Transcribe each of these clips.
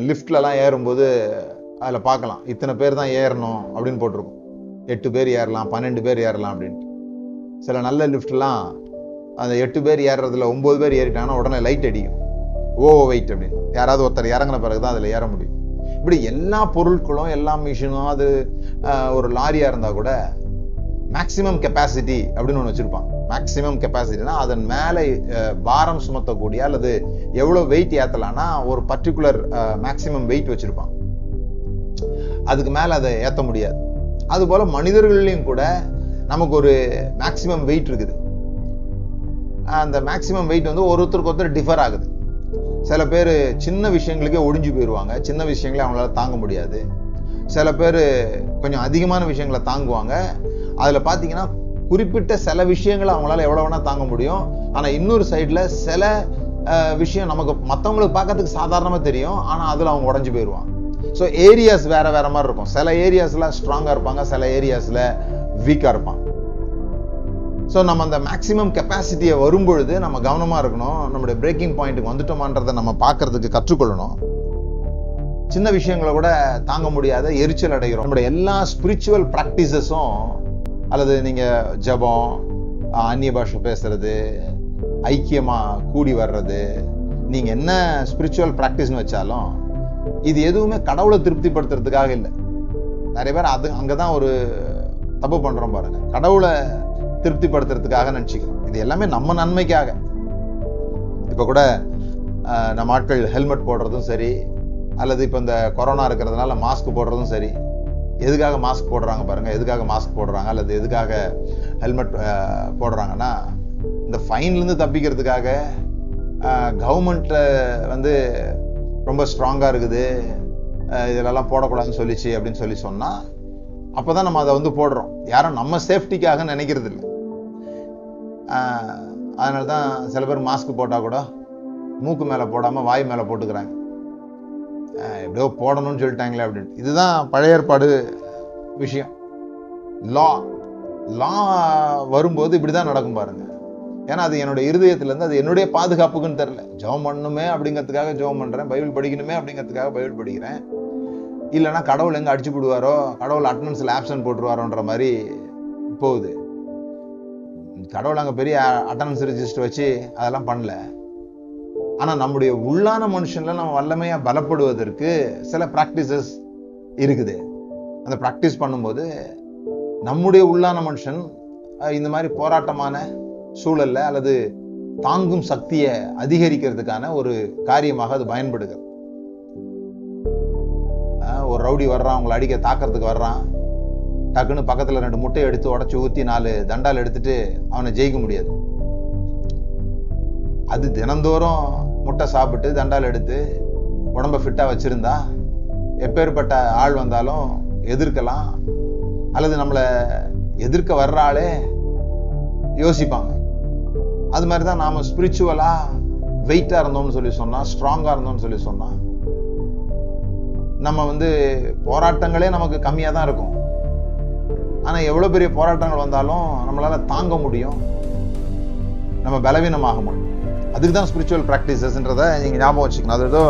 லிஃப்ட்லலாம் ஏறும்போது அதில் பார்க்கலாம். இத்தனை பேர் தான் ஏறணும் அப்படின்னு போட்டிருக்கும். எட்டு பேர் ஏறலாம் பன்னெண்டு பேர் ஏறலாம் அப்படின்ட்டு. சில நல்ல லிஃப்ட்லாம் அந்த எட்டு பேர் ஏறுறதுல ஒம்பது பேர் ஏறிட்டாங்கன்னா உடனே லைட் அடிக்கும். ஓ வெயிட் அப்படின்னு. யாராவது ஒருத்தர் இறங்கின பிறகு தான் அதில் ஏற முடியும். இப்படி எல்லா பொருட்களும் எல்லா மிஷினும் அது ஆஹ், ஒரு லாரியாக இருந்தால் கூட மேக்சிமம் கெப்பாசிட்டி அப்படின்னு ஒன்று வச்சுருப்பாங்க. மேக்ஸிமம் கெப்பாசிட்டினா அதன் மேலே பாரம் சுமத்தக்கூடிய அல்லது எவ்வளோ வெயிட் ஏற்றலாம்னா ஒரு பர்டிகுலர் மேக்ஸிமம் வெயிட் வச்சுருப்பான். அதுக்கு மேலே அதை ஏற்ற முடியாது. அதுபோல் மனிதர்கள்லையும் கூட நமக்கு ஒரு மேக்ஸிமம் வெயிட் இருக்குது. அந்த மேக்ஸிமம் வெயிட் வந்து ஒருத்தருக்கு ஒருத்தர் டிஃபர் ஆகுது. சில பேர் சின்ன விஷயங்களுக்கே ஒடிஞ்சு போயிடுவாங்க சின்ன விஷயங்களே அவங்களால தாங்க முடியாது. சில பேர் கொஞ்சம் அதிகமான விஷயங்களை தாங்குவாங்க. அதில் பார்த்தீங்கன்னா குறிப்பிட்ட சில விஷயங்களை அவங்களால எவ்வளோ வேணால் தாங்க முடியும். ஆனால் இன்னொரு சைடில் சில விஷயம் நமக்கு மற்றவங்களுக்கு பார்க்கறதுக்கு சாதாரணமாக தெரியும். ஆனால் அதில் அவங்க உடஞ்சு போயிடுவான் ஸோ ஏரியாஸ் வேற வேற மாதிரி இருக்கும். சில ஏரியாஸில் ஸ்ட்ராங்காக இருப்பாங்க சில ஏரியாஸில் வீக்காக இருப்பாங்க. ஸோ நம்ம அந்த மேக்ஸிமம் கெப்பாசிட்டியை வரும்பொழுது நம்ம கவனமாக இருக்கணும். நம்முடைய பிரேக்கிங் பாயிண்ட்டுக்கு வந்துட்டோமான்றதை நம்ம பார்க்கறதுக்கு கற்றுக்கொள்ளணும். சின்ன விஷயங்களை கூட தாங்க முடியாத எரிச்சல் அடைகிறோம். நம்முடைய எல்லா ஸ்பிரிச்சுவல் ப்ராக்டிசஸும் அல்லது நீங்கள் ஜபம் அந்நிய பாஷை பேசுறது ஐக்கியமாக கூடி வர்றது நீங்கள் என்ன ஸ்பிரிச்சுவல் ப்ராக்டிஸ்னு வச்சாலும் இது எதுவுமே கடவுளை திருப்திப்படுத்துறதுக்காக இல்லை. நிறைய பேர் அது அங்கே தான் ஒரு தப்பு பண்ணுறோம் பாருங்க. கடவுளை திருப்திப்படுத்துறதுக்காக நினச்சிக்கிறோம். இது எல்லாமே நம்ம நன்மைக்காக. இப்போ கூட நம்ம ஆட்கள் ஹெல்மெட் போடுறதும் சரி அல்லது இப்போ இந்த கொரோனா இருக்கிறதுனால மாஸ்க் போடுறதும் சரி எதுக்காக மாஸ்க் போடுறாங்க பாருங்க எதுக்காக மாஸ்க் போடுறாங்க அல்லது எதுக்காக ஹெல்மெட் போடுறாங்கன்னா இந்த ஃபைன்லேருந்து தப்பிக்கிறதுக்காக கவர்மெண்ட்டில் வந்து ரொம்ப ஸ்ட்ராங்காக இருக்குது இதிலெல்லாம் இதெல்லாம் போடக்கூடாதுன்னு சொல்லிச்சு அப்படின்னு சொல்லி சொன்னால் அப்போ தான் நம்ம அதை வந்து போடுறோம். யாரும் நம்ம சேஃப்டிக்காக நினைக்கிறது இல்லை அதனால தான் சில பேர் மாஸ்க் போட்டால் கூட மூக்கு மேலே போடாமல் வாய் மேலே போட்டுக்கிறாங்க. எப்படியோ போடணும்னு சொல்லிட்டாங்களே அப்படின்ட்டு இதுதான் பழைய ஏற்பாடு. விஷயம். லா லா வரும்போது இப்படி தான் நடக்கும் பாருங்க. ஏன்னா அது என்னுடைய இருதயத்திலேருந்து அது என்னுடைய பாதுகாப்புக்குன்னு தெரில ஜெபம் பண்ணணுமே அப்படிங்கிறதுக்காக ஜெபம் பண்ணுறேன் பைபிள் படிக்கணுமே அப்படிங்கிறதுக்காக பைபிள் படிக்கிறேன். இல்லைன்னா கடவுள் எங்கே அடிச்சு விடுவாரோ கடவுள் அட்டண்டன்ஸில் ஆப்ஷன் போட்டுருவாரோன்ற மாதிரி போகுது. கடவுள் அங்கே பெரிய அட்டண்டன்ஸ் ரெஜிஸ்டர் வச்சு அதெல்லாம் பண்ணல. ஆனால் நம்முடைய உள்ளான மனுஷனில் நம்ம வல்லமையாக பலப்படுவதற்கு சில ப்ராக்டிசஸ் இருக்குது. அதை ப்ராக்டிஸ் பண்ணும்போது நம்முடைய உள்ளான மனுஷன் இந்த மாதிரி போராட்டமான சூழல்ல அல்லது தாங்கும் சக்தியை அதிகரிக்கிறதுக்கான ஒரு காரியமாக அது பயன்படுகிறது. ஒரு ரவுடி வர்றான் அவங்களை அடிக்க தாக்கிறதுக்கு வர்றான். டக்குன்னு பக்கத்தில் ரெண்டு முட்டையை எடுத்து உடச்சி ஊற்றி நாலு தண்டால் எடுத்துட்டு அவனை ஜெயிக்க முடியாது. அது தினந்தோறும் முட்டை சாப்பிட்டு தண்டால் எடுத்து உடம்ப ஃபிட்டாக வச்சிருந்தா எப்பேற்பட்ட ஆள் வந்தாலும் எதிர்க்கலாம் அல்லது நம்மளை எதிர்க்க வர்ற ஆளே யோசிப்பாங்க. அது மாதிரி தான் நாம ஸ்பிரிச்சுவலா வெயிட்டா இருந்தோம்னு சொல்லி சொன்னா ஸ்ட்ராங்காக இருந்தோம்னு சொல்லி சொன்னா நம்ம வந்து போராட்டங்களே நமக்கு கம்மியாக தான் இருக்கும். ஆனால் எவ்வளோ பெரிய போராட்டங்கள் வந்தாலும் நம்மளால தாங்க முடியும். நம்ம பலவீனமாக முடியும். அதுக்கு தான் ஸ்பிரிச்சுவல் ப்ராக்டிசஸ்ன்றதை நீங்கள் ஞாபகம் வச்சுக்கணும். அது ஏதோ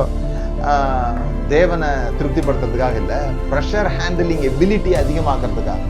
தேவனை திருப்திப்படுத்துறதுக்காக இல்லை. Pressure handling ability அதிகமாக்குறதுக்காக.